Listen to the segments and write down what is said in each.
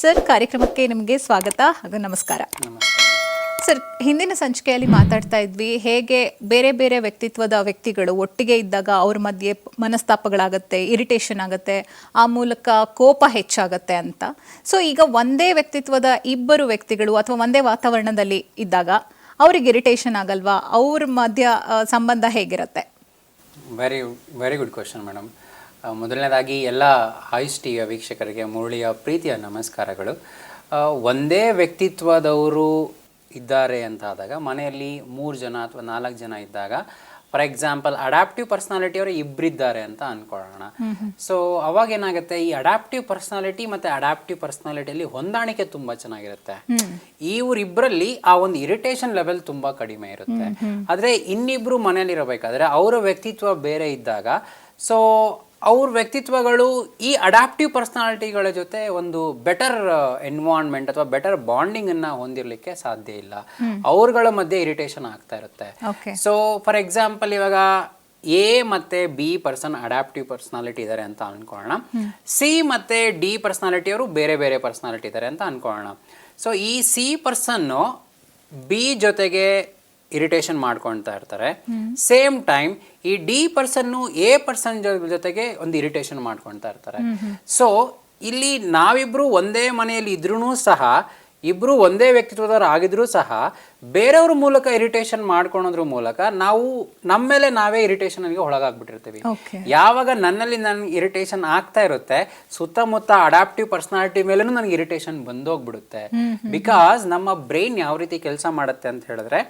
Sir ಕಾರ್ಯಕ್ರಮಕ್ಕೆ ನಿಮಗೆ ಸ್ವಾಗತ ಹಾಗೂ ನಮಸ್ಕಾರ. ಸರ್ ಹಿಂದಿನ ಸಂಚಿಕೆಯಲ್ಲಿ ಮಾತಾಡ್ತಾ ಇದ್ವಿ, ಹೇಗೆ ಬೇರೆ ಬೇರೆ ವ್ಯಕ್ತಿತ್ವದ ವ್ಯಕ್ತಿಗಳು ಒಟ್ಟಿಗೆ ಇದ್ದಾಗ ಅವ್ರ ಮಧ್ಯೆ ಮನಸ್ತಾಪಗಳಾಗತ್ತೆ ಇರಿಟೇಷನ್ ಆಗುತ್ತೆ, ಆ ಮೂಲಕ ಕೋಪ ಹೆಚ್ಚಾಗತ್ತೆ ಅಂತ. ಸೊ ಈಗ ಒಂದೇ ವ್ಯಕ್ತಿತ್ವದ ಇಬ್ಬರು ವ್ಯಕ್ತಿಗಳು ಅಥವಾ ಒಂದೇ ವಾತಾವರಣದಲ್ಲಿ ಇದ್ದಾಗ ಅವ್ರಿಗೆ ಇರಿಟೇಷನ್ ಆಗಲ್ವಾ? ಅವ್ರ ಮಧ್ಯ ಸಂಬಂಧ ಹೇಗಿರುತ್ತೆ? Very very good question madam ಮೊದಲನೇದಾಗಿ ಎಲ್ಲ ಆಯುಷ್ ಟಿವಿಯ ವೀಕ್ಷಕರಿಗೆ ಮುರುಳಿಯ ಪ್ರೀತಿಯ ನಮಸ್ಕಾರಗಳು. ಒಂದೇ ವ್ಯಕ್ತಿತ್ವದವರು ಇದ್ದಾರೆ ಅಂತ ಆದಾಗ ಮನೆಯಲ್ಲಿ ಮೂರು ಜನ ಅಥವಾ ನಾಲ್ಕು ಜನ ಇದ್ದಾಗ ಫಾರ್ ಎಕ್ಸಾಂಪಲ್ ಅಡಾಪ್ಟಿವ್ ಪರ್ಸನಾಲಿಟಿ ಅವರು ಇಬ್ಬರಿದ್ದಾರೆ ಅಂತ ಅನ್ಕೊಳ್ಳೋಣ. ಸೊ ಅವಾಗ ಏನಾಗುತ್ತೆ ಈ ಅಡಾಪ್ಟಿವ್ ಪರ್ಸನಾಲಿಟಿ ಮತ್ತೆ ಅಡಾಪ್ಟಿವ್ ಪರ್ಸನಾಲಿಟಿಯಲ್ಲಿ ಹೊಂದಾಣಿಕೆ ತುಂಬಾ ಚೆನ್ನಾಗಿರುತ್ತೆ. ಇವರಿಬ್ಬರಲ್ಲಿ ಆ ಒಂದು ಇರಿಟೇಷನ್ ಲೆವೆಲ್ ತುಂಬಾ ಕಡಿಮೆ ಇರುತ್ತೆ. ಆದ್ರೆ ಇನ್ನಿಬ್ರು ಮನೇಲಿ ಇರಬೇಕಾದ್ರೆ ಅವರ ವ್ಯಕ್ತಿತ್ವ ಬೇರೆ ಇದ್ದಾಗ ಸೊ ಅವ್ರ ವ್ಯಕ್ತಿತ್ವಗಳು ಈ ಅಡಾಪ್ಟಿವ್ ಪರ್ಸ್ನಾಲಿಟಿಗಳ ಜೊತೆ ಒಂದು ಬೆಟರ್ ಎನ್ವಾನ್ಮೆಂಟ್ ಅಥವಾ ಬೆಟರ್ ಬಾಂಡಿಂಗ್ ಅನ್ನ ಹೊಂದಿರ್ಲಿಕ್ಕೆ ಸಾಧ್ಯ ಇಲ್ಲ. ಅವ್ರಗಳ ಮಧ್ಯೆ ಇರಿಟೇಷನ್ ಆಗ್ತಾ ಇರುತ್ತೆ. ಸೊ ಫಾರ್ ಎಕ್ಸಾಂಪಲ್ ಇವಾಗ ಎ ಮತ್ತೆ ಬಿ ಪರ್ಸನ್ ಅಡಾಪ್ಟಿವ್ ಪರ್ಸನಾಲಿಟಿ ಇದ್ದಾರೆ ಅಂತ ಅನ್ಕೊಳ್ಳೋಣ. ಸಿ ಮತ್ತೆ ಡಿ ಪರ್ಸನಾಲಿಟಿ ಅವರು ಬೇರೆ ಬೇರೆ ಪರ್ಸನಾಲಿಟಿ ಇದ್ದಾರೆ ಅಂತ ಅನ್ಕೊಳ್ಳೋಣ. ಸೊ ಈ ಸಿ ಪರ್ಸನ್ನು ಬಿ ಜೊತೆಗೆ ಇರಿಟೇಷನ್ ಮಾಡ್ಕೊಳ್ತಾ ಇರ್ತಾರೆ. ಸೇಮ್ ಟೈಮ್ ಈ ಡಿ ಪರ್ಸನ್ನು ಎ ಪರ್ಸನ್ ಜೊತೆಗೆ ಒಂದು ಇರಿಟೇಷನ್ ಮಾಡ್ಕೊಳ್ತಾ ಇರ್ತಾರೆ. ಸೊ ಇಲ್ಲಿ ನಾವಿಬ್ರು ಒಂದೇ ಮನೆಯಲ್ಲಿ ಇದ್ರೂ ಸಹ ಇಬ್ರು ಒಂದೇ ವ್ಯಕ್ತಿತ್ವದವ್ರು ಆಗಿದ್ರೂ ಸಹ ಬೇರೆಯವ್ರ ಮೂಲಕ ಇರಿಟೇಷನ್ ಮಾಡ್ಕೊಳೋದ್ರ ಮೂಲಕ ನಾವು ನಮ್ಮ ಮೇಲೆ ನಾವೇ ಇರಿಟೇಷನ್ಗೆ ಒಳಗಾಗ್ಬಿಟ್ಟಿರ್ತೀವಿ. ಓಕೆ ಯಾವಾಗ ನನ್ನಲ್ಲಿ ನನ್ಗೆ ಇರಿಟೇಷನ್ ಆಗ್ತಾ ಇರುತ್ತೆ ಸುತ್ತಮುತ್ತ ಅಡಾಪ್ಟಿವ್ ಪರ್ಸನಾಲಿಟಿ ಮೇಲೂ ನನಗೆ ಇರಿಟೇಷನ್ ಬಂದೋಗ್ಬಿಡುತ್ತೆ. ಬಿಕಾಸ್ ನಮ್ಮ ಬ್ರೈನ್ ಯಾವ ರೀತಿ ಕೆಲಸ ಮಾಡುತ್ತೆ ಅಂತ ಹೇಳಿದ್ರೆ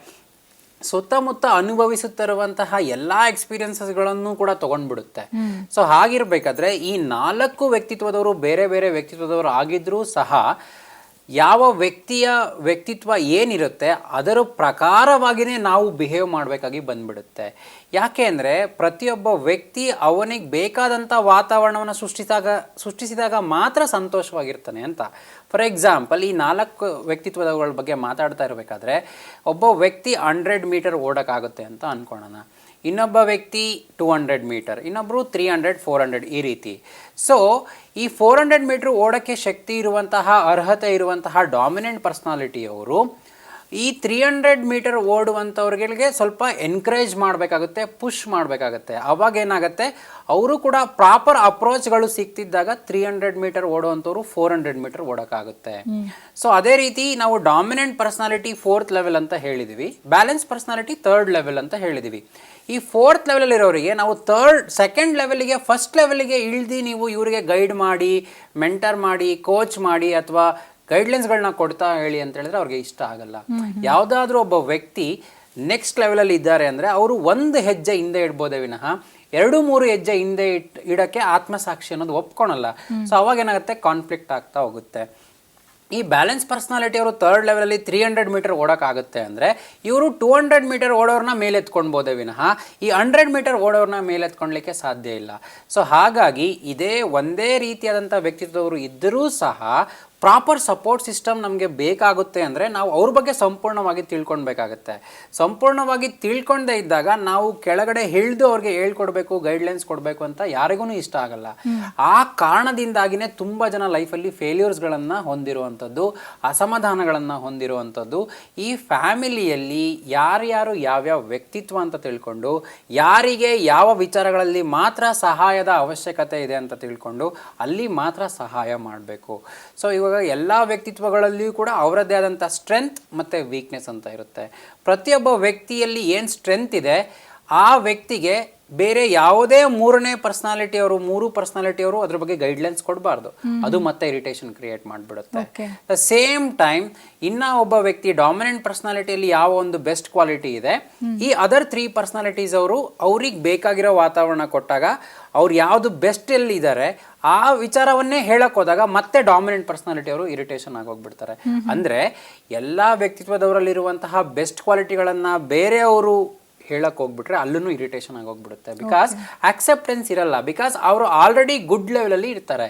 ಸುತ್ತಮುತ್ತ ಅನುಭವಿಸುತ್ತಿರುವಂತಹ ಎಲ್ಲಾ ಎಕ್ಸ್ಪೀರಿಯನ್ಸಸ್ಗಳನ್ನು ಕೂಡ ತಗೊಂಡ್ಬಿಡುತ್ತೆ. ಸೊ ಹಾಗಿರ್ಬೇಕಾದ್ರೆ ಈ ನಾಲ್ಕು ವ್ಯಕ್ತಿತ್ವದವರು ಬೇರೆ ಬೇರೆ ವ್ಯಕ್ತಿತ್ವದವರು ಆಗಿದ್ರೂ ಸಹ ಯಾವ ವ್ಯಕ್ತಿಯ ವ್ಯಕ್ತಿತ್ವ ಏನಿರುತ್ತೆ ಅದರ ಪ್ರಕಾರವಾಗಿಯೇ ನಾವು ಬಿಹೇವ್ ಮಾಡಬೇಕಾಗಿ ಬಂದ್ಬಿಡುತ್ತೆ. ಯಾಕೆ ಅಂದರೆ ಪ್ರತಿಯೊಬ್ಬ ವ್ಯಕ್ತಿ ಅವನಿಗೆ ಬೇಕಾದಂಥ ವಾತಾವರಣವನ್ನು ಸೃಷ್ಟಿಸಿದಾಗ ಸೃಷ್ಟಿಸಿದಾಗ ಮಾತ್ರ ಸಂತೋಷವಾಗಿರ್ತಾನೆ ಅಂತ. ಫಾರ್ ಎಕ್ಸಾಂಪಲ್ ಈ ನಾಲ್ಕು ವ್ಯಕ್ತಿತ್ವಗಳ ಬಗ್ಗೆ ಮಾತಾಡ್ತಾ ಇರಬೇಕಾದ್ರೆ, ಒಬ್ಬ ವ್ಯಕ್ತಿ ಹಂಡ್ರೆಡ್ ಮೀಟರ್ ಓಡೋಕ್ಕಾಗುತ್ತೆ ಅಂತ ಅನ್ಕೊಳ್ಳೋಣ ಇನ್ನೊಬ್ಬ ವ್ಯಕ್ತಿ ಟೂ ಹಂಡ್ರೆಡ್ ಮೀಟರ್ ಇನ್ನೊಬ್ಬರು ತ್ರೀ ಹಂಡ್ರೆಡ್ ಫೋರ್ ಹಂಡ್ರೆಡ್ ಈ ರೀತಿ. ಸೊ ಈ ಫೋರ್ ಹಂಡ್ರೆಡ್ ಮೀಟರ್ ಓಡೋಕ್ಕೆ ಶಕ್ತಿ ಇರುವಂತಹ ಅರ್ಹತೆ ಇರುವಂತಹ ಡಾಮಿನೆಂಟ್ ಪರ್ಸ್ನಾಲಿಟಿಯವರು ಈ ತ್ರೀ ಹಂಡ್ರೆಡ್ ಮೀಟರ್ ಓಡುವಂಥವ್ರಿಗೆ ಸ್ವಲ್ಪ ಎನ್ಕರೇಜ್ ಮಾಡಬೇಕಾಗುತ್ತೆ ಪುಷ್ ಮಾಡಬೇಕಾಗುತ್ತೆ. ಅವಾಗ ಏನಾಗುತ್ತೆ ಅವರು ಕೂಡ ಪ್ರಾಪರ್ ಅಪ್ರೋಚ್ಗಳು ಸಿಗ್ತಿದ್ದಾಗ ತ್ರೀ ಹಂಡ್ರೆಡ್ ಮೀಟರ್ ಓಡುವಂಥವ್ರು ಫೋರ್ ಹಂಡ್ರೆಡ್ ಮೀಟರ್ ಓಡೋಕ್ಕಾಗುತ್ತೆ. ಸೊ ಅದೇ ರೀತಿ ನಾವು ಡಾಮಿನೆಂಟ್ ಪರ್ಸ್ನಾಲಿಟಿ ಫೋರ್ತ್ ಲೆವೆಲ್ ಅಂತ ಹೇಳಿದ್ವಿ. ಬ್ಯಾಲೆನ್ಸ್ ಪರ್ಸ್ನಾಲಿಟಿ ಥರ್ಡ್ ಲೆವೆಲ್ ಅಂತ ಹೇಳಿದ್ವಿ. ಈ ಫೋರ್ತ್ ಲೆವೆಲಲ್ಲಿರೋರಿಗೆ ಇರೋರಿಗೆ ನಾವು ಥರ್ಡ್ ಸೆಕೆಂಡ್ ಲೆವೆಲಿಗೆ ಫಸ್ಟ್ ಲೆವೆಲಿಗೆ ಇಳ್ದು ನೀವು ಇವರಿಗೆ ಗೈಡ್ ಮಾಡಿ ಮೆಂಟರ್ ಮಾಡಿ ಕೋಚ್ ಮಾಡಿ ಅಥವಾ ಗೈಡ್ಲೈನ್ಸ್ಗಳನ್ನ ಕೊಡ್ತಾ ಹೇಳಿ ಅಂತ ಹೇಳಿದ್ರೆ ಅವ್ರಿಗೆ ಇಷ್ಟ ಆಗಲ್ಲ. ಯಾವುದಾದ್ರೂ ಒಬ್ಬ ವ್ಯಕ್ತಿ ನೆಕ್ಸ್ಟ್ ಲೆವೆಲಲ್ಲಿ ಇದ್ದಾರೆ ಅಂದರೆ ಅವರು ಒಂದು ಹೆಜ್ಜೆ ಹಿಂದೆ ಇಡ್ಬೋದೇ ವಿನಃ ಎರಡು ಮೂರು ಹೆಜ್ಜೆ ಹಿಂದೆ ಇಟ್ ಇಡಕ್ಕೆ ಆತ್ಮಸಾಕ್ಷಿ ಅನ್ನೋದು ಒಪ್ಕೊಳಲ್ಲ. ಸೊ ಅವಾಗ ಏನಾಗುತ್ತೆ? ಕಾನ್ಫ್ಲಿಕ್ಟ್ ಆಗ್ತಾ ಹೋಗುತ್ತೆ. ಈ ಬ್ಯಾಲೆನ್ಸ್ ಪರ್ಸ್ನಾಲಿಟಿ ಅವರು ತರ್ಡ್ ಲೆವೆಲಲ್ಲಿ ತ್ರೀ ಹಂಡ್ರೆಡ್ ಮೀಟರ್ ಓಡೋಕ್ಕಾಗುತ್ತೆ ಅಂದರೆ ಇವರು ಟೂ ಹಂಡ್ರೆಡ್ ಮೀಟರ್ ಓಡೋರನ್ನ ಮೇಲೆ ಎತ್ಕೊಳ್ಬೋದೇ ವಿನಃ ಈ ಹಂಡ್ರೆಡ್ ಮೀಟರ್ ಓಡೋರನ್ನ ಮೇಲೆ ಎತ್ಕೊಳ್ಳಿಕ್ಕೆ ಸಾಧ್ಯ ಇಲ್ಲ. ಸೊ ಹಾಗಾಗಿ ಇದೇ ಒಂದೇ ರೀತಿಯಾದಂಥ ವ್ಯಕ್ತಿತ್ವದವರು ಇದ್ದರೂ ಸಹ ಪ್ರಾಪರ್ ಸಪೋರ್ಟ್ ಸಿಸ್ಟಮ್ ನಮಗೆ ಬೇಕಾಗುತ್ತೆ ಅಂದರೆ ನಾವು ಅವ್ರ ಬಗ್ಗೆ ಸಂಪೂರ್ಣವಾಗಿ ತಿಳ್ಕೊಳ್ಬೇಕಾಗತ್ತೆ. ಸಂಪೂರ್ಣವಾಗಿ ತಿಳ್ಕೊಂಡೇ ಇದ್ದಾಗ ನಾವು ಕೆಳಗಡೆ ಹಿಡಿದು ಅವ್ರಿಗೆ ಹೇಳ್ಕೊಡ್ಬೇಕು ಗೈಡ್ಲೈನ್ಸ್ ಕೊಡಬೇಕು ಅಂತ ಯಾರಿಗೂ ಇಷ್ಟ ಆಗಲ್ಲ. ಆ ಕಾರಣದಿಂದಾಗಿನೇ ತುಂಬ ಜನ ಲೈಫಲ್ಲಿ ಫೇಲ್ಯೂರ್ಸ್ಗಳನ್ನು ಹೊಂದಿರುವಂಥದ್ದು ಅಸಮಾಧಾನಗಳನ್ನು ಹೊಂದಿರುವಂಥದ್ದು. ಈ ಫ್ಯಾಮಿಲಿಯಲ್ಲಿ ಯಾರ್ಯಾರು ಯಾವ್ಯಾವ ವ್ಯಕ್ತಿತ್ವ ಅಂತ ತಿಳ್ಕೊಂಡು ಯಾರಿಗೆ ಯಾವ ವಿಚಾರಗಳಲ್ಲಿ ಮಾತ್ರ ಸಹಾಯದ ಅವಶ್ಯಕತೆ ಇದೆ ಅಂತ ತಿಳ್ಕೊಂಡು ಅಲ್ಲಿ ಮಾತ್ರ ಸಹಾಯ ಮಾಡಬೇಕು. ಸೊ ಇವಾಗ ಎಲ್ಲ ವ್ಯಕ್ತಿತ್ವಗಳಲ್ಲಿಯೂ ಕೂಡ ಅವರದ್ದೇ ಆದಂಥ ಸ್ಟ್ರೆಂತ್ ಮತ್ತು ವೀಕ್ನೆಸ್ ಅಂತ ಇರುತ್ತೆ. ಪ್ರತಿಯೊಬ್ಬ ವ್ಯಕ್ತಿಯಲ್ಲಿ ಏನು ಸ್ಟ್ರೆಂತ್ ಇದೆ ಆ ವ್ಯಕ್ತಿಗೆ ಬೇರೆ ಯಾವುದೇ ಮೂರನೇ ಪರ್ಸನಾಲಿಟಿ ಅವರು ಮೂರು ಪರ್ಸನಾಲಿಟಿ ಅವರು ಅದ್ರ ಬಗ್ಗೆ ಗೈಡ್ಲೈನ್ಸ್ ಕೊಡಬಾರ್ದು. ಅದು ಮತ್ತೆ ಇರಿಟೇಷನ್ ಕ್ರಿಯೇಟ್ ಮಾಡಿಬಿಡುತ್ತೆ. ದ ಸೇಮ್ ಟೈಮ್ ಇನ್ನ ಒಬ್ಬ ವ್ಯಕ್ತಿ ಡಾಮಿನೆಂಟ್ ಪರ್ಸನಾಲಿಟಿಯಲ್ಲಿ ಯಾವ ಒಂದು ಬೆಸ್ಟ್ ಕ್ವಾಲಿಟಿ ಇದೆ ಈ ಅದರ್ ತ್ರೀ ಪರ್ಸನಾಲಿಟೀಸ್ ಅವರು ಅವ್ರಿಗೆ ಬೇಕಾಗಿರೋ ವಾತಾವರಣ ಕೊಟ್ಟಾಗ ಅವ್ರು ಯಾವುದು ಬೆಸ್ಟ್ ಎಲ್ಲಿ ಇದ್ದಾರೆ ಆ ವಿಚಾರವನ್ನೇ ಹೇಳಕ್ ಹೋದಾಗ ಮತ್ತೆ ಡಾಮಿನೆಂಟ್ ಪರ್ಸನಾಲಿಟಿ ಅವರು ಇರಿಟೇಷನ್ ಆಗೋಗ್ಬಿಡ್ತಾರೆ. ಅಂದ್ರೆ ಎಲ್ಲಾ ವ್ಯಕ್ತಿತ್ವದವರಲ್ಲಿರುವಂತಹ ಬೆಸ್ಟ್ ಕ್ವಾಲಿಟಿಗಳನ್ನ ಬೇರೆಯವರು ಹೇಳಕ್ ಹೋಗ್ಬಿಟ್ರೆ ಅಲ್ಲೂ ಇರಿಟೇಷನ್ ಆಗೋಗ್ಬಿಡುತ್ತೆ. ಬಿಕಾಸ್ ಅಕ್ಸೆಪ್ಟೆನ್ಸ್ ಇರಲ್ಲ. ಬಿಕಾಸ್ ಅವರು ಆಲ್ರೆಡಿ ಗುಡ್ ಲೆವೆಲಲ್ಲಿ ಇರ್ತಾರೆ.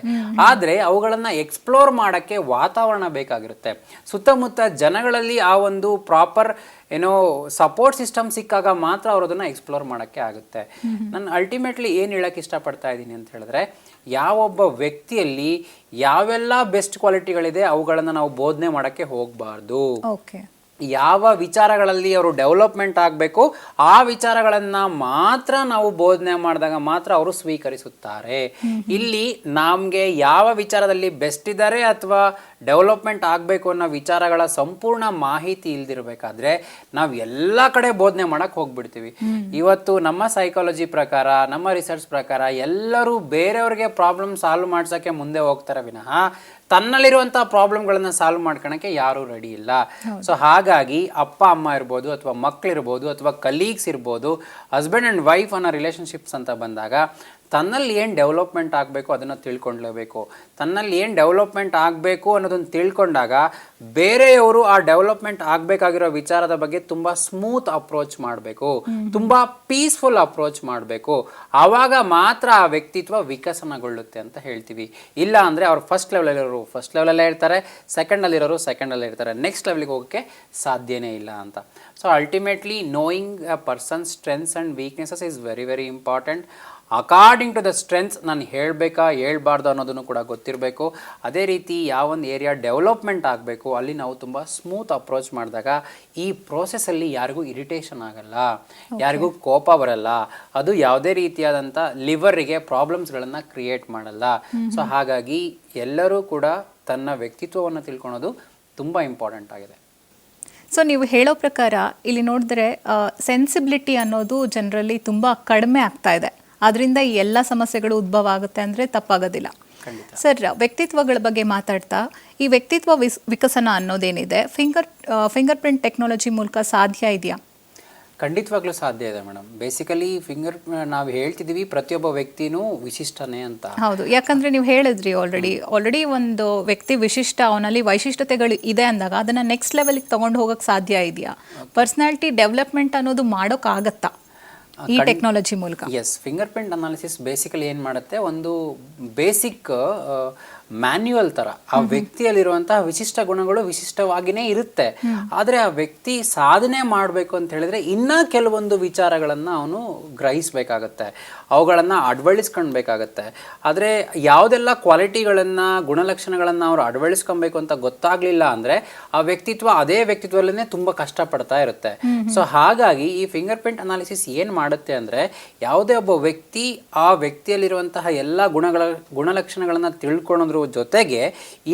ಆದ್ರೆ ಅವುಗಳನ್ನ ಎಕ್ಸ್ಪ್ಲೋರ್ ಮಾಡಕ್ಕೆ ವಾತಾವರಣ ಬೇಕಾಗಿರುತ್ತೆ. ಸುತ್ತಮುತ್ತ ಜನಗಳಲ್ಲಿ ಆ ಒಂದು ಪ್ರಾಪರ್ ಏನೋ ಸಪೋರ್ಟ್ ಸಿಸ್ಟಮ್ ಸಿಕ್ಕಾಗ ಮಾತ್ರ ಅವರು ಅದನ್ನ ಎಕ್ಸ್ಪ್ಲೋರ್ ಮಾಡಕ್ಕೆ ಆಗುತ್ತೆ. ನಾನು ಅಲ್ಟಿಮೇಟ್ಲಿ ಏನು ಹೇಳಕ್ ಇಷ್ಟಪಡ್ತಾ ಇದ್ದೀನಿ ಅಂತ ಹೇಳಿದ್ರೆ ಯಾವೊಬ್ಬ ವ್ಯಕ್ತಿಯಲ್ಲಿ ಯಾವೆಲ್ಲ ಬೆಸ್ಟ್ ಕ್ವಾಲಿಟಿಗಳಿದೆ ಅವುಗಳನ್ನು ನಾವು ಬೋಧನೆ ಮಾಡೋಕ್ಕೆ ಹೋಗಬಾರ್ದು. ಓಕೆ ಯಾವ ವಿಚಾರಗಳಲ್ಲಿ ಅವರು ಡೆವಲಪ್ಮೆಂಟ್ ಆಗಬೇಕು ಆ ವಿಚಾರಗಳನ್ನು ಮಾತ್ರ ನಾವು ಬೋಧನೆ ಮಾಡಿದಾಗ ಮಾತ್ರ ಅವರು ಸ್ವೀಕರಿಸುತ್ತಾರೆ. ಇಲ್ಲಿ ನಮಗೆ ಯಾವ ವಿಚಾರದಲ್ಲಿ ಬೆಸ್ಟ್ ಇದ್ದಾರೆ ಅಥವಾ ಡೆವಲಪ್ಮೆಂಟ್ ಆಗಬೇಕು ಅನ್ನೋ ವಿಚಾರಗಳ ಸಂಪೂರ್ಣ ಮಾಹಿತಿ ಇಲ್ದಿರಬೇಕಾದ್ರೆ ನಾವು ಎಲ್ಲ ಕಡೆ ಬೋಧನೆ ಮಾಡಕ್ಕೆ ಹೋಗ್ಬಿಡ್ತೀವಿ. ಇವತ್ತು ನಮ್ಮ ಸೈಕಾಲಜಿ ಪ್ರಕಾರ ನಮ್ಮ ರಿಸರ್ಚ್ ಪ್ರಕಾರ ಎಲ್ಲರೂ ಬೇರೆಯವ್ರಿಗೆ ಪ್ರಾಬ್ಲಮ್ ಸಾಲ್ವ್ ಮಾಡ್ಸೋಕ್ಕೆ ಮುಂದೆ ಹೋಗ್ತಾರೆ ವಿನಃ ತನ್ನಲ್ಲಿರುವಂಥ ಪ್ರಾಬ್ಲಮ್ಗಳನ್ನು ಸಾಲ್ವ್ ಮಾಡ್ಕೊಳಕ್ಕೆ ಯಾರೂ ರೆಡಿ ಇಲ್ಲ. ಸೊ ಹಾಗಾಗಿ ಅಪ್ಪ ಅಮ್ಮ ಇರ್ಬೋದು ಅಥವಾ ಮಕ್ಕಳಿರ್ಬೋದು ಅಥವಾ ಕಲೀಗ್ಸ್ ಇರ್ಬೋದು ಹಸ್ಬೆಂಡ್ ಅಂಡ್ ವೈಫ್ ಅನ್ನೋ ರಿಲೇಷನ್ಶಿಪ್ಸ್ ಅಂತ ಬಂದಾಗ ತನ್ನಲ್ಲಿ ಏನು ಡೆವಲಪ್ಮೆಂಟ್ ಆಗಬೇಕು ಅದನ್ನು ತಿಳ್ಕೊಳ್ಳೇಬೇಕು ತನ್ನಲ್ಲಿ ಏನು ಡೆವಲಪ್ಮೆಂಟ್ ಆಗಬೇಕು ಅನ್ನೋದನ್ನು ತಿಳ್ಕೊಂಡಾಗ ಬೇರೆಯವರು ಆ ಡೆವಲಪ್ಮೆಂಟ್ ಆಗಬೇಕಾಗಿರೋ ವಿಚಾರದ ಬಗ್ಗೆ ತುಂಬ ಸ್ಮೂತ್ ಅಪ್ರೋಚ್ ಮಾಡಬೇಕು. ತುಂಬ ಪೀಸ್ಫುಲ್ ಅಪ್ರೋಚ್ ಮಾಡಬೇಕು. ಆವಾಗ ಮಾತ್ರ ಆ ವ್ಯಕ್ತಿತ್ವ ವಿಕಸನಗೊಳ್ಳುತ್ತೆ ಅಂತ ಹೇಳ್ತೀವಿ. ಇಲ್ಲ ಅಂದರೆ ಅವ್ರು ಫಸ್ಟ್ ಲೆವೆಲಲ್ಲಿರೋರು ಫಸ್ಟ್ ಲೆವೆಲಲ್ಲೇ ಇರ್ತಾರೆ ಸೆಕೆಂಡಲ್ಲಿರೋರು ಸೆಕೆಂಡಲ್ಲೇ ಇರ್ತಾರೆ. ನೆಕ್ಸ್ಟ್ ಲೆವೆಲ್ಗೆ ಹೋಗೋಕ್ಕೆ ಸಾಧ್ಯನೇ ಇಲ್ಲ ಅಂತ. So ultimately knowing a person strengths and weaknesses is very very important according to the strengths ನಾನು ಹೇಳಬೇಕಾ ಹೇಳ್ಬಾರ್ದು ಅನ್ನೋದನ್ನು ಕೂಡ ಗೊತ್ತಿರಬೇಕು. ಅದೇ ರೀತಿ ಯಾವೊಂದು ಏರಿಯಾ ಡೆವಲಪ್ಮೆಂಟ್ ಆಗಬೇಕು ಅಲ್ಲಿ ನಾವು ತುಂಬ ಸ್ಮೂತ್ ಅಪ್ರೋಚ್ ಮಾಡಿದಾಗ ಈ ಪ್ರೋಸೆಸ್ಸಲ್ಲಿ ಯಾರಿಗೂ ಇರಿಟೇಷನ್ ಆಗಲ್ಲ ಯಾರಿಗೂ ಕೋಪ ಬರಲ್ಲ. ಅದು ಯಾವುದೇ ರೀತಿಯಾದಂಥ ಲಿವರಿಗೆ ಪ್ರಾಬ್ಲಮ್ಸ್ಗಳನ್ನು ಕ್ರಿಯೇಟ್ ಮಾಡಲ್ಲ. ಸೊ ಹಾಗಾಗಿ ಎಲ್ಲರೂ ಕೂಡ ತನ್ನ ವ್ಯಕ್ತಿತ್ವವನ್ನು ತಿಳ್ಕೊಳೋದು ತುಂಬ ಇಂಪಾರ್ಟೆಂಟ್ ಆಗಿದೆ. ಸೊ ನೀವು ಹೇಳೋ ಪ್ರಕಾರ ಇಲ್ಲಿ ನೋಡಿದ್ರೆ ಸೆನ್ಸಿಬಿಲಿಟಿ ಅನ್ನೋದು ಜನರಲ್ಲಿ ತುಂಬ ಕಡಿಮೆ ಆಗ್ತಾ ಇದೆ. ಅದರಿಂದ ಈ ಎಲ್ಲ ಸಮಸ್ಯೆಗಳು ಉದ್ಭವ ಆಗುತ್ತೆ ಅಂದರೆ ತಪ್ಪಾಗೋದಿಲ್ಲ. ಸರ್ ವ್ಯಕ್ತಿತ್ವಗಳ ಬಗ್ಗೆ ಮಾತಾಡ್ತಾ ಈ ವ್ಯಕ್ತಿತ್ವ ವಿಸ್ ವಿಕಸನ ಅನ್ನೋದೇನಿದೆ? ಫಿಂಗರ್ ಫಿಂಗರ್ ಪ್ರಿಂಟ್ ಟೆಕ್ನಾಲಜಿ ಮೂಲಕ ಸಾಧ್ಯ ಇದೆಯಾ? ಖಂಡಿತವಾಗ್ಲೂ ಸಾಧ್ಯ ಇದೆ ಮೇಡಮ್. ಬೇಸಿಕಲಿ ಫಿಂಗರ್ ನಾವು ಹೇಳ್ತಿದೀವಿ ಪ್ರತಿಯೊಬ್ಬ ವ್ಯಕ್ತಿನೂ ವಿಶಿಷ್ಟನೇ ಅಂತ. ಹೌದು. ಯಾಕಂದ್ರೆ ನೀವು ಹೇಳಿದ್ರಿ ಆಲ್ರೆಡಿ ಆಲ್ರೆಡಿ ಒಂದು ವ್ಯಕ್ತಿ ವಿಶಿಷ್ಟ ಅವನಲ್ಲಿ ವೈಶಿಷ್ಟ್ಯತೆಗಳು ಇದೆ ಅಂದಾಗ ಅದನ್ನ ನೆಕ್ಸ್ಟ್ ಲೆವೆಲ್ಗೆ ತಗೊಂಡು ಹೋಗಕ್ ಸಾಧ್ಯ ಇದೆಯಾ? ಪರ್ಸನಾಲಿಟಿ ಡೆವಲಪ್ಮೆಂಟ್ ಅನ್ನೋದು ಮಾಡೋಕ್ಕಾಗತ್ತಾ? ಈ ಟೆಕ್ನಾಲಜಿ ಮೂಲಕ. Yes fingerprint analysis basically ಏನು ಮಾಡುತ್ತೆ? ಒಂದು ಬೇಸಿಕ್ ಮ್ಯಾನ್ಯುವಲ್ ತರ ಆ ವ್ಯಕ್ತಿಯಲ್ಲಿರುವಂತಹ ವಿಶಿಷ್ಟ ಗುಣಗಳು ವಿಶಿಷ್ಟವಾಗಿನೇ ಇರುತ್ತೆ. ಆದರೆ ಆ ವ್ಯಕ್ತಿ ಸಾಧನೆ ಮಾಡಬೇಕು ಅಂತ ಹೇಳಿದ್ರೆ ಇನ್ನೂ ಕೆಲವೊಂದು ವಿಚಾರಗಳನ್ನು ಅವನು ಗ್ರಹಿಸಬೇಕಾಗತ್ತೆ. ಅವುಗಳನ್ನು ಅಳವಡಿಸ್ಕೊಳ್ಬೇಕಾಗತ್ತೆ ಆದರೆ ಯಾವುದೆಲ್ಲ ಕ್ವಾಲಿಟಿಗಳನ್ನು ಗುಣಲಕ್ಷಣಗಳನ್ನು ಅವರು ಅಳವಡಿಸ್ಕೊಬೇಕು ಅಂತ ಗೊತ್ತಾಗ್ಲಿಲ್ಲ ಅಂದರೆ ಆ ವ್ಯಕ್ತಿತ್ವ ಅದೇ ವ್ಯಕ್ತಿತ್ವದಲ್ಲೇ ತುಂಬ ಕಷ್ಟಪಡ್ತಾ ಇರುತ್ತೆ. ಸೊ ಹಾಗಾಗಿ ಈ ಫಿಂಗರ್ ಪ್ರಿಂಟ್ ಅನಾಲಿಸಿಸ್ ಏನು ಮಾಡುತ್ತೆ ಅಂದರೆ ಯಾವುದೇ ಒಬ್ಬ ವ್ಯಕ್ತಿ ಆ ವ್ಯಕ್ತಿಯಲ್ಲಿರುವಂತಹ ಎಲ್ಲ ಗುಣಗಳ ಗುಣಲಕ್ಷಣಗಳನ್ನು ತಿಳ್ಕೊಳ್ಳೋದ್ರ ಜೊತೆಗೆ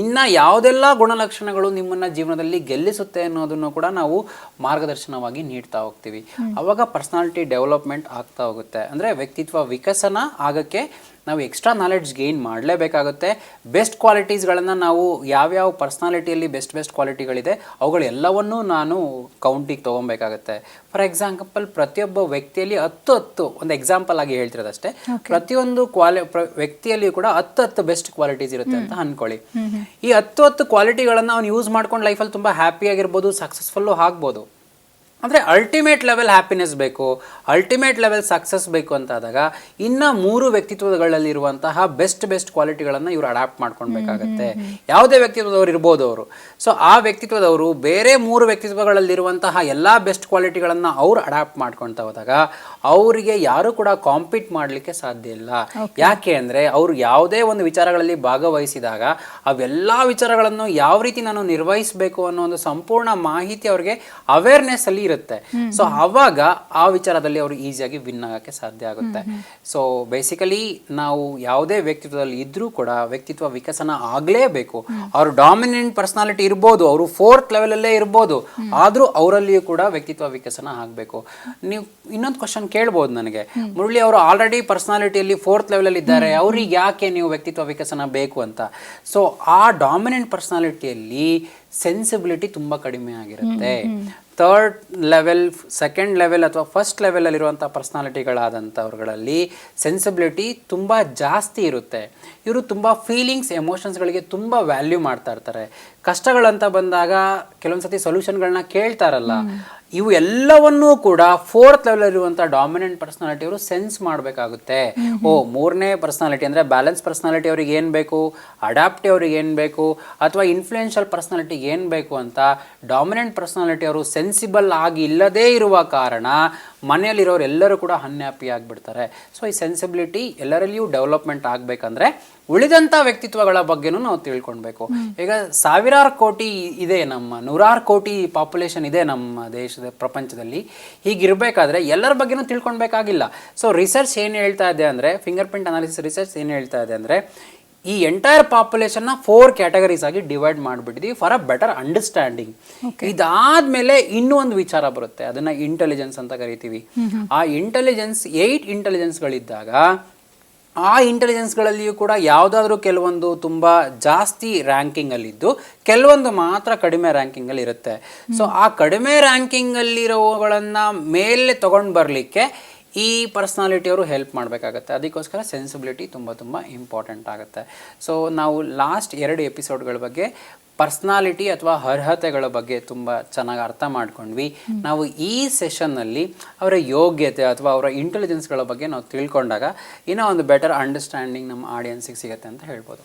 ಇನ್ನು ಯಾವುದೆಲ್ಲ ಗುಣಲಕ್ಷಣಗಳು ನಿಮ್ಮನ್ನ ಜೀವನದಲ್ಲಿ ಗೆಲ್ಲಿಸುತ್ತೆ ಅನ್ನೋದನ್ನು ಕೂಡ ನಾವು ಮಾರ್ಗದರ್ಶನವಾಗಿ ನೀಡ್ತಾ ಹೋಗ್ತೀವಿ. ಅವಾಗ ಪರ್ಸನಾಲಿಟಿ ಡೆವಲಪ್ಮೆಂಟ್ ಆಗ್ತಾ ಹೋಗುತ್ತೆ. ಅಂದರೆ ವ್ಯಕ್ತಿತ್ವ ವಿಕಸನ ಆಗಕ್ಕೆ ನಾವು ಎಕ್ಸ್ಟ್ರಾ ನಾಲೆಡ್ಜ್ ಗೇನ್ ಮಾಡಲೇಬೇಕಾಗುತ್ತೆ. ಬೆಸ್ಟ್ ಕ್ವಾಲಿಟೀಸ್ಗಳನ್ನು ನಾವು ಯಾವ್ಯಾವ ಪರ್ಸ್ನಾಲಿಟಿಯಲ್ಲಿ ಬೆಸ್ಟ್ ಬೆಸ್ಟ್ ಕ್ವಾಲಿಟಿಗಳಿದೆ ಅವುಗಳೆಲ್ಲವನ್ನೂ ನಾನು ಕೌಂಟಿಗೆ ತೊಗೊಬೇಕಾಗುತ್ತೆ. ಫಾರ್ ಎಕ್ಸಾಂಪಲ್ ಪ್ರತಿಯೊಬ್ಬ ವ್ಯಕ್ತಿಯಲ್ಲಿ ಹತ್ತು ಹತ್ತು ಒಂದು ಎಕ್ಸಾಂಪಲ್ ಆಗಿ ಹೇಳ್ತಿರೋದಷ್ಟೇ. ಪ್ರತಿಯೊಂದು ಕ್ವಾಲಿ ವ್ಯಕ್ತಿಯಲ್ಲಿಯೂ ಕೂಡ ಹತ್ತು ಹತ್ತು ಬೆಸ್ಟ್ ಕ್ವಾಲಿಟೀಸ್ ಇರುತ್ತೆ ಅಂತ ಅನ್ಕೊಳ್ಳಿ. ಈ ಹತ್ತು ಹತ್ತು ಕ್ವಾಲಿಟಿಗಳನ್ನು ಅವ್ನು ಯೂಸ್ ಮಾಡ್ಕೊಂಡು ಲೈಫಲ್ಲಿ ತುಂಬ ಹ್ಯಾಪಿಯಾಗಿರ್ಬೋದು ಸಕ್ಸಸ್ಫುಲ್ಲು ಆಗ್ಬೋದು. ಅಂದರೆ ಅಲ್ಟಿಮೇಟ್ ಲೆವೆಲ್ ಹ್ಯಾಪಿನೆಸ್ ಬೇಕು ಅಲ್ಟಿಮೇಟ್ ಲೆವೆಲ್ ಸಕ್ಸಸ್ ಬೇಕು ಅಂತಾದಾಗ ಇನ್ನು ಮೂರು ವ್ಯಕ್ತಿತ್ವಗಳಲ್ಲಿರುವಂತಹ ಬೆಸ್ಟ್ ಬೆಸ್ಟ್ ಕ್ವಾಲಿಟಿಗಳನ್ನು ಇವರು ಅಡಾಪ್ಟ್ ಮಾಡ್ಕೊಳ್ಬೇಕಾಗತ್ತೆ. ಯಾವುದೇ ವ್ಯಕ್ತಿತ್ವದವ್ರು ಇರ್ಬೋದು ಅವರು. ಸೊ ಆ ವ್ಯಕ್ತಿತ್ವದವರು ಬೇರೆ ಮೂರು ವ್ಯಕ್ತಿತ್ವಗಳಲ್ಲಿರುವಂತಹ ಎಲ್ಲ ಬೆಸ್ಟ್ ಕ್ವಾಲಿಟಿಗಳನ್ನು ಅವ್ರು ಅಡಾಪ್ಟ್ ಮಾಡ್ಕೊಳ್ತಾ ಹೋದಾಗ ಅವರಿಗೆ ಯಾರು ಕೂಡ ಕಾಂಪೀಟ್ ಮಾಡಲಿಕ್ಕೆ ಸಾಧ್ಯ ಇಲ್ಲ. ಯಾಕೆ ಅಂದರೆ ಅವರು ಯಾವುದೇ ಒಂದು ವಿಚಾರಗಳಲ್ಲಿ ಭಾಗವಹಿಸಿದಾಗ ಅವೆಲ್ಲ ವಿಚಾರಗಳನ್ನು ಯಾವ ರೀತಿ ನಾನು ನಿರ್ವಹಿಸಬೇಕು ಅನ್ನೋ ಒಂದು ಸಂಪೂರ್ಣ ಮಾಹಿತಿ ಅವ್ರಿಗೆ ಅವೇರ್ನೆಸ್ ಅಲ್ಲಿ ಇರುತ್ತೆ. ಸೊ ಅವಾಗ ಆ ವಿಚಾರದಲ್ಲಿ ಅವರು ಈಸಿಯಾಗಿ ವಿನ್ ಆಗಕ್ಕೆ ಸಾಧ್ಯ ಆಗುತ್ತೆ. ಸೊ ಬೇಸಿಕಲಿ ನಾವು ಯಾವುದೇ ವ್ಯಕ್ತಿತ್ವದಲ್ಲಿ ಇದ್ರೂ ಕೂಡ ವ್ಯಕ್ತಿತ್ವ ವಿಕಸನ ಆಗಲೇಬೇಕು. ಅವರು ಡಾಮಿನೆಂಟ್ ಪರ್ಸನಾಲಿಟಿ ಇರ್ಬೋದು ಅವರು ಫೋರ್ತ್ ಲೆವೆಲಲ್ಲೇ ಇರ್ಬೋದು ಆದರೂ ಅವರಲ್ಲಿಯೂ ಕೂಡ ವ್ಯಕ್ತಿತ್ವ ವಿಕಸನ ಆಗಬೇಕು. ನೀವು ಇನ್ನೊಂದು ಕ್ವಶನ್ ಕೇಳ್ಬೋದು ನನಗೆ. ಮುರಳಿ ಅವರು ಆಲ್ರೆಡಿ ಪರ್ಸನಾಲಿಟಿಯಲ್ಲಿ ಫೋರ್ತ್ ಲೆವೆಲಲ್ಲಿ ಇದ್ದಾರೆ ಅವ್ರಿಗೆ ಯಾಕೆ ನೀವು ವ್ಯಕ್ತಿತ್ವ ವಿಕಸನ ಬೇಕು ಅಂತ? ಸೊ ಆ ಡಾಮಿನೆಂಟ್ ಪರ್ಸನಾಲಿಟಿಯಲ್ಲಿ ಸೆನ್ಸಿಬಿಲಿಟಿ ತುಂಬ ಕಡಿಮೆ ಆಗಿರುತ್ತೆ. ಥರ್ಡ್ ಲೆವೆಲ್ ಸೆಕೆಂಡ್ ಲೆವೆಲ್ ಅಥವಾ ಫಸ್ಟ್ ಲೆವೆಲಲ್ಲಿರುವಂಥ ಪರ್ಸ್ನಾಲಿಟಿಗಳಾದಂಥವ್ರುಗಳಲ್ಲಿ ಸೆನ್ಸಿಬಿಲಿಟಿ ತುಂಬ ಜಾಸ್ತಿ ಇರುತ್ತೆ. ಇವರು ತುಂಬ ಫೀಲಿಂಗ್ಸ್ ಎಮೋಷನ್ಸ್ಗಳಿಗೆ ತುಂಬ ವ್ಯಾಲ್ಯೂ ಮಾಡ್ತಾ ಇರ್ತಾರೆ. ಕಷ್ಟಗಳಂತ ಬಂದಾಗ ಕೆಲವೊಂದು ಸತಿ ಸೊಲ್ಯೂಷನ್ಗಳನ್ನ ಕೇಳ್ತಾರಲ್ಲ ಇವು ಎಲ್ಲವನ್ನೂ ಕೂಡ ಫೋರ್ತ್ ಲೆವೆಲ್ ಇರುವಂಥ ಡಾಮಿನೆಂಟ್ ಪರ್ಸನಾಲಿಟಿ ಅವರು ಸೆನ್ಸ್ ಮಾಡಬೇಕಾಗುತ್ತೆ. ಓ ಮೂರನೇ ಪರ್ಸನಾಲಿಟಿ ಅಂದರೆ ಬ್ಯಾಲೆನ್ಸ್ ಪರ್ಸನಾಲಿಟಿ ಅವ್ರಿಗೆ ಏನು ಬೇಕು? ಅಡಾಪ್ಟಿ ಅವ್ರಿಗೆ ಏನು ಬೇಕು? ಅಥವಾ ಇನ್ಫ್ಲೂಯೆನ್ಷಿಯಲ್ ಪರ್ಸನಾಲಿಟಿಗೆ ಏನು ಬೇಕು ಅಂತ? ಡಾಮಿನೆಂಟ್ ಪರ್ಸನಾಲಿಟಿ ಅವರು ಸೆನ್ಸಿಬಲ್ ಆಗಿ ಇಲ್ಲದೇ ಇರುವ ಕಾರಣ ಮನೆಯಲ್ಲಿರೋರು ಎಲ್ಲರೂ ಕೂಡ ಅನ್ಹ್ಯಾಪಿ ಆಗಿಬಿಡ್ತಾರೆ. ಸೊ ಈ ಸೆನ್ಸಿಬಿಲಿಟಿ ಎಲ್ಲರಲ್ಲಿಯೂ ಡೆವಲಪ್ಮೆಂಟ್ ಆಗಬೇಕಂದ್ರೆ ಉಳಿದಂಥ ವ್ಯಕ್ತಿತ್ವಗಳ ಬಗ್ಗೆನೂ ನಾವು ತಿಳ್ಕೊಳ್ಬೇಕು. ಈಗ ಸಾವಿರಾರು ಕೋಟಿ ಇದೆ ನಮ್ಮ ನೂರಾರು ಕೋಟಿ ಪಾಪ್ಯುಲೇಷನ್ ಇದೆ ನಮ್ಮ ದೇಶದ ಪ್ರಪಂಚದಲ್ಲಿ. ಹೀಗಿರಬೇಕಾದ್ರೆ ಎಲ್ಲರ ಬಗ್ಗೆನೂ ತಿಳ್ಕೊಳ್ಬೇಕಾಗಿಲ್ಲ. ಸೊ ರಿಸರ್ಚ್ ಏನು ಹೇಳ್ತಾ ಇದೆ ಅಂದರೆ ಫಿಂಗರ್ ಪ್ರಿಂಟ್ ಅನಾಲಿಸಿಸ್ ರಿಸರ್ಚ್ ಏನು ಹೇಳ್ತಾ ಇದೆ ಅಂದರೆ ಈ ಎಂಟೈರ್ ಪಾಪ್ಯುಲೇಷನ್ನ ಫೋರ್ ಕ್ಯಾಟಗರೀಸ್ ಆಗಿ ಡಿವೈಡ್ ಮಾಡಿಬಿಟ್ಟಿದ್ದೀವಿ ಫಾರ್ ಅ ಬೆಟರ್ ಅಂಡರ್ಸ್ಟ್ಯಾಂಡಿಂಗ್ ಇದಾದ್ಮೇಲೆ ಇನ್ನೂ ಒಂದು ವಿಚಾರ ಬರುತ್ತೆ ಅದನ್ನ ಇಂಟೆಲಿಜೆನ್ಸ್ ಅಂತ ಕರಿತೀವಿ. ಆ ಇಂಟೆಲಿಜೆನ್ಸ್ ಏಯ್ಟ್ ಇಂಟೆಲಿಜೆನ್ಸ್ಗಳಿದ್ದಾಗ ಆ ಇಂಟೆಲಿಜೆನ್ಸ್ಗಳಲ್ಲಿಯೂ ಕೂಡ ಯಾವುದಾದ್ರೂ ಕೆಲವೊಂದು ತುಂಬ ಜಾಸ್ತಿ ರ್ಯಾಂಕಿಂಗಲ್ಲಿದ್ದು ಕೆಲವೊಂದು ಮಾತ್ರ ಕಡಿಮೆ ರ್ಯಾಂಕಿಂಗಲ್ಲಿ ಇರುತ್ತೆ. ಸೊ ಆ ಕಡಿಮೆ ರ್ಯಾಂಕಿಂಗಲ್ಲಿರೋವುಗಳನ್ನು ಮೇಲೆ ತಗೊಂಡು ಬರಲಿಕ್ಕೆ ಈ ಪರ್ಸ್ನಾಲಿಟಿಯವರು ಹೆಲ್ಪ್ ಮಾಡಬೇಕಾಗತ್ತೆ. ಅದಕ್ಕೋಸ್ಕರ ಸೆನ್ಸಿಬಿಲಿಟಿ ತುಂಬ ತುಂಬ ಇಂಪಾರ್ಟೆಂಟ್ ಆಗುತ್ತೆ. ಸೊ ನಾವು ಲಾಸ್ಟ್ ಎರಡು ಎಪಿಸೋಡ್ಗಳ ಬಗ್ಗೆ ಪರ್ಸ್ನಾಲಿಟಿ ಅಥವಾ ಅರ್ಹತೆಗಳ ಬಗ್ಗೆ ತುಂಬ ಚೆನ್ನಾಗಿ ಅರ್ಥ ಮಾಡ್ಕೊಂಡ್ವಿ. ನಾವು ಈ ಸೆಷನ್ನಲ್ಲಿ ಅವರ ಯೋಗ್ಯತೆ ಅಥವಾ ಅವರ ಇಂಟೆಲಿಜೆನ್ಸ್ಗಳ ಬಗ್ಗೆ ನಾವು ತಿಳ್ಕೊಂಡಾಗ ಇನ್ನೂ ಒಂದು ಬೆಟರ್ ಅಂಡರ್ಸ್ಟ್ಯಾಂಡಿಂಗ್ ನಮ್ಮ ಆಡಿಯನ್ಸಿಗೆ ಸಿಗುತ್ತೆ ಅಂತ ಹೇಳ್ಬೋದು.